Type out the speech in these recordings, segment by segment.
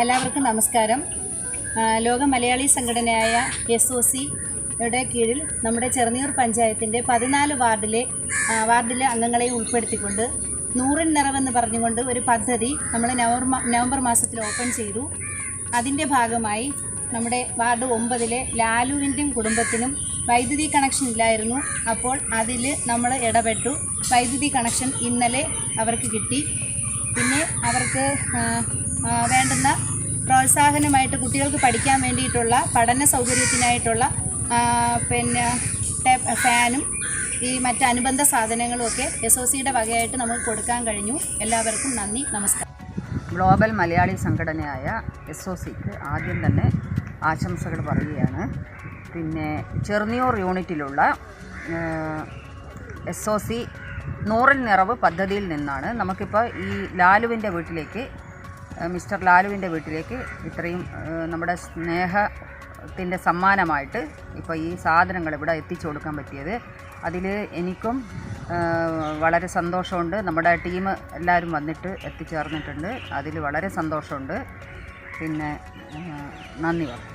എല്ലാവർക്കും നമസ്കാരം. ലോക മലയാളി സംഘടനയായ എസ് ഒ സിയുടെ കീഴിൽ നമ്മുടെ ചെറുനീർ പഞ്ചായത്തിന്റെ പതിനാല് വാർഡിലെ വാർഡിലെ അംഗങ്ങളെ ഉൾപ്പെടുത്തിക്കൊണ്ട് നൂറിൻ നിറവെന്ന് പറഞ്ഞുകൊണ്ട് ഒരു പദ്ധതി നമ്മൾ നവംബർ നവംബർ മാസത്തിൽ ഓപ്പൺ ചെയ്തു. അതിന്റെ ഭാഗമായി നമ്മുടെ വാർഡ് ഒമ്പതിലെ ലാലുവിന്റെയും കുടുംബത്തിനും വൈദ്യുതി കണക്ഷൻ ഇല്ലായിരുന്നു. അപ്പോൾ അതിൽ നമ്മൾ ഇടപെട്ടു. വൈദ്യുതി കണക്ഷൻ ഇന്നലെ അവർക്ക് കിട്ടി. പിന്നെ അവർക്ക് വേണ്ടുന്ന പ്രോത്സാഹനമായിട്ട് കുട്ടികൾക്ക് പഠിക്കാൻ വേണ്ടിയിട്ടുള്ള പഠന സൗകര്യത്തിനായിട്ടുള്ള പിന്നെ ഫാനും ഈ മറ്റ് അനുബന്ധ സാധനങ്ങളുമൊക്കെ എസ് ഒ സിയുടെ വകയായിട്ട് നമുക്ക് കൊടുക്കാൻ കഴിഞ്ഞു. എല്ലാവർക്കും നന്ദി നമസ്കാരം. ഗ്ലോബൽ മലയാളി സംഘടനയായ എസ് ഒ സിക്ക് ആദ്യം തന്നെ ആശംസകൾ പറയുകയാണ്. പിന്നെ ചെറുനിയൂർ യൂണിറ്റിലുള്ള എസ് ഒ സി നൂറിൽ നിറവ് പദ്ധതിയിൽ നിന്നാണ് നമുക്കിപ്പോൾ ഈ ലാലുവിന്റെ വീട്ടിലേക്ക് മിസ്റ്റർ ലാലുവിന്റെ വീട്ടിലേക്ക് ഇത്രയും നമ്മുടെ സ്നേഹത്തിന്റെ സമ്മാനമായിട്ട് ഇപ്പോൾ ഈ സാധനങ്ങൾ ഇവിടെ എത്തിച്ചു കൊടുക്കാൻ പറ്റിയത്. അതിൽ എനിക്കും വളരെ സന്തോഷമുണ്ട്. നമ്മുടെ ടീം എല്ലാവരും വന്നിട്ട് എത്തിച്ചേർന്നിട്ടുണ്ട്. അതിൽ വളരെ സന്തോഷമുണ്ട്. പിന്നെ നന്ദി പറഞ്ഞു.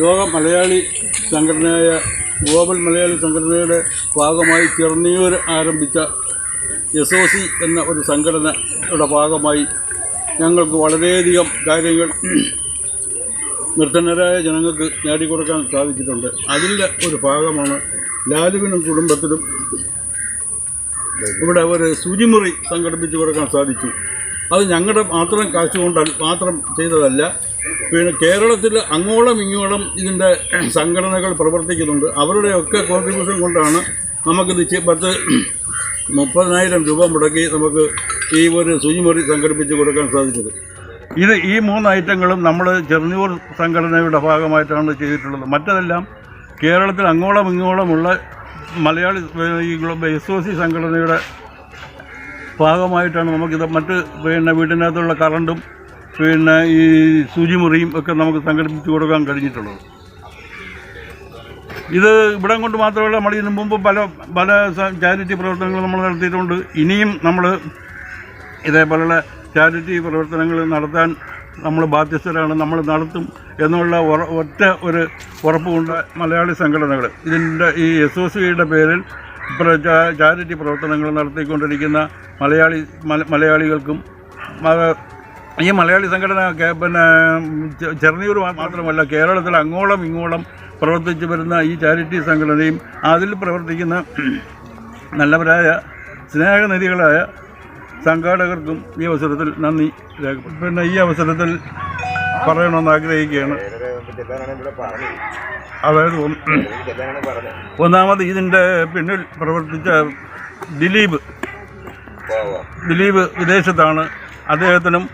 ലോക മലയാളി സംഘടനയായ ഗ്ലോബൽ മലയാളി സംഘടനയുടെ ഭാഗമായി ചെറുനീയൂർ ആരംഭിച്ച എസ് ഒ സി എന്ന ഒരു സംഘടനയുടെ ഭാഗമായി ഞങ്ങൾക്ക് വളരെയധികം കാര്യങ്ങൾ നിർധനരായ ജനങ്ങൾക്ക് നേടിക്കൊടുക്കാൻ സാധിച്ചിട്ടുണ്ട്. അതിന്റെ ഒരു ഭാഗമാണ് ലാലുവിനും കുടുംബത്തിനും ഇവിടെ ഒരു ശുചിമുറി സംഘടിപ്പിച്ചു കൊടുക്കാൻ സാധിച്ചു. അത് ഞങ്ങളുടെ മാത്രം കാശ് കൊണ്ട് മാത്രം ചെയ്തതല്ല പിന്നെ കേരളത്തിൽ അങ്ങോളം ഇങ്ങോളം ഇതിന്റെ സംഘടനകൾ പ്രവർത്തിക്കുന്നുണ്ട്. അവരുടെയൊക്കെ കോൺട്രിബ്യൂഷൻ കൊണ്ടാണ് നമുക്കിത് പത്ത് മുപ്പതിനായിരം രൂപ മുടക്കി നമുക്ക് ഈ ഒരു ശുചിമുറി സംഘടിപ്പിച്ച് കൊടുക്കാൻ സാധിച്ചത്. ഇത് ഈ മൂന്ന് ഐറ്റങ്ങളും നമ്മൾ ചെറുന്നൂർ സംഘടനയുടെ ഭാഗമായിട്ടാണ് ചെയ്തിട്ടുള്ളത്. മറ്റതെല്ലാം കേരളത്തിൽ അങ്ങോളം ഇങ്ങോളമുള്ള മലയാളി എസ് ഒ സി സംഘടനയുടെ ഭാഗമായിട്ടാണ് നമുക്കിത് മറ്റ് പിന്നെ വീടിനകത്തുള്ള കറണ്ടും പിന്നെ ഈ ശുചിമുറിയും ഒക്കെ നമുക്ക് സംഘടിപ്പിച്ച് കൊടുക്കാൻ കഴിഞ്ഞിട്ടുള്ളത്. ഇത് ഇവിടം കൊണ്ട് മാത്രമല്ല നമ്മൾ ഇതിനു മുമ്പ് പല പല ചാരിറ്റി പ്രവർത്തനങ്ങൾ നമ്മൾ നടത്തിയിട്ടുണ്ട്. ഇനിയും നമ്മൾ ഇതേപോലുള്ള ചാരിറ്റി പ്രവർത്തനങ്ങൾ നടത്താൻ നമ്മൾ ബാധ്യസ്ഥരാണ് നമ്മൾ നടത്തും എന്നുള്ള ഒറ്റ ഒരു ഉറപ്പുകൊണ്ട് മലയാളി സംഘടനകൾ. ഇതിന്റെ ഈ എസ് ഒ സിയുടെ പേരിൽ ചാരിറ്റി പ്രവർത്തനങ്ങൾ നടത്തിക്കൊണ്ടിരിക്കുന്ന മലയാളി മലയാളികൾക്കും ഈ മലയാളി സംഘടന പിന്നെ ചെറുനീർ മാത്രമല്ല കേരളത്തിൽ അങ്ങോളം ഇങ്ങോളം പ്രവർത്തിച്ചു വരുന്ന ഈ ചാരിറ്റി സംഘടനയും അതിൽ പ്രവർത്തിക്കുന്ന നല്ലവരായ സ്നേഹനിധികളായ സംഘാടകർക്കും ഈ അവസരത്തിൽ നന്ദി പിന്നെ ഈ അവസരത്തിൽ പറയണമെന്ന് ആഗ്രഹിക്കുകയാണ്. അതായത് ഒന്ന് ഒന്നാമത് ഇതിന്റെ പിന്നിൽ പ്രവർത്തിച്ച ദിലീപ്. ദിലീപ് വിദേശത്താണ്. അദ്ദേഹത്തിനും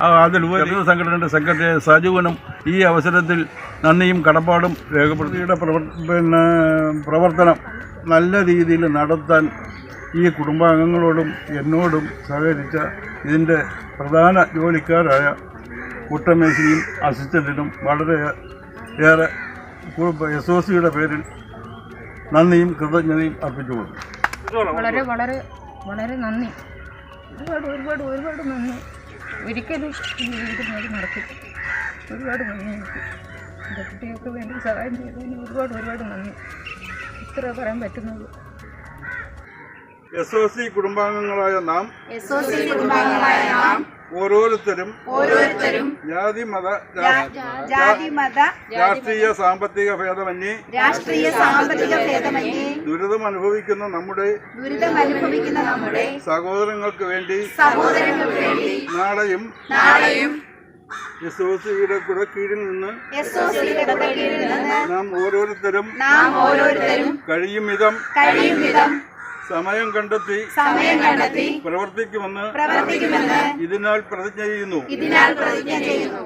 അതിലുപരി സംഘടനയുടെ സെക്രട്ടറി സജീവനും ഈ അവസരത്തിൽ നന്ദിയും കടപ്പാടും രേഖപ്പെടുത്തിയുടെ പ്രവർ പിന്നെ പ്രവർത്തനം നല്ല രീതിയിൽ നടത്താൻ ഈ കുടുംബാംഗങ്ങളോടും എന്നോടും സഹകരിച്ച ഇതിന്റെ പ്രധാന ജോലിക്കാരായ കുട്ടമേശിയും അസിസ്റ്റന്റിനും വളരെ ഏറെ എസ് ഒ സിയുടെ പേരിൽ നന്ദിയും കൃതജ്ഞതയും അർപ്പിച്ചുകൊള്ളു വളരെ വളരെ വളരെ നന്ദി. ഒരുപാട് ഒരുപാട് ഒരുപാട് നന്ദി. ഒരിക്കലും ഈ വീട് നടക്കും ഒരുപാട് നന്ദി എനിക്ക്. എന്റെ കുട്ടികൾക്ക് വേണ്ടി സഹായം ചെയ്തതിന് ഒരുപാട് ഒരുപാട് നന്ദി. ഇത്ര പറയാൻ പറ്റുന്നത്. എസ് ഒ സി കുടുംബാംഗങ്ങളായ നാം എസ് ഒ സി കുടുംബാംഗങ്ങളായ നാം ഓരോരുത്തരും ഓരോരുത്തരും ജാതി മത ജാതി മത രാഷ്ട്രീയ സാമ്പത്തിക ഭേദമന്യേ. രാഷ്ട്രീയ സാമ്പത്തിക ഭേദമന്യേ. ദുരിതം അനുഭവിക്കുന്ന നമ്മുടെ ദുരിതം അനുഭവിക്കുന്ന നമ്മുടെ സഹോദരങ്ങൾക്ക് വേണ്ടി സഹോദരങ്ങൾക്ക് വേണ്ടി നാളെയും നാളെയും എസ് ഒ സിയുടെ കീഴിൽ നിന്ന് നാം ഓരോരുത്തരും നാം ഓരോരുത്തരും കഴിയും വിധം കഴിയും വിധം സമയം കണ്ടെത്തി സമയം കണ്ടെത്തി പ്രവർത്തിക്കുമെന്ന് പ്രവർത്തിക്കുമെന്ന് ഇതിനാൽ പ്രതിജ്ഞ ചെയ്യുന്നു. ഇതിനാൽ പ്രതിജ്ഞ ചെയ്യുന്നു.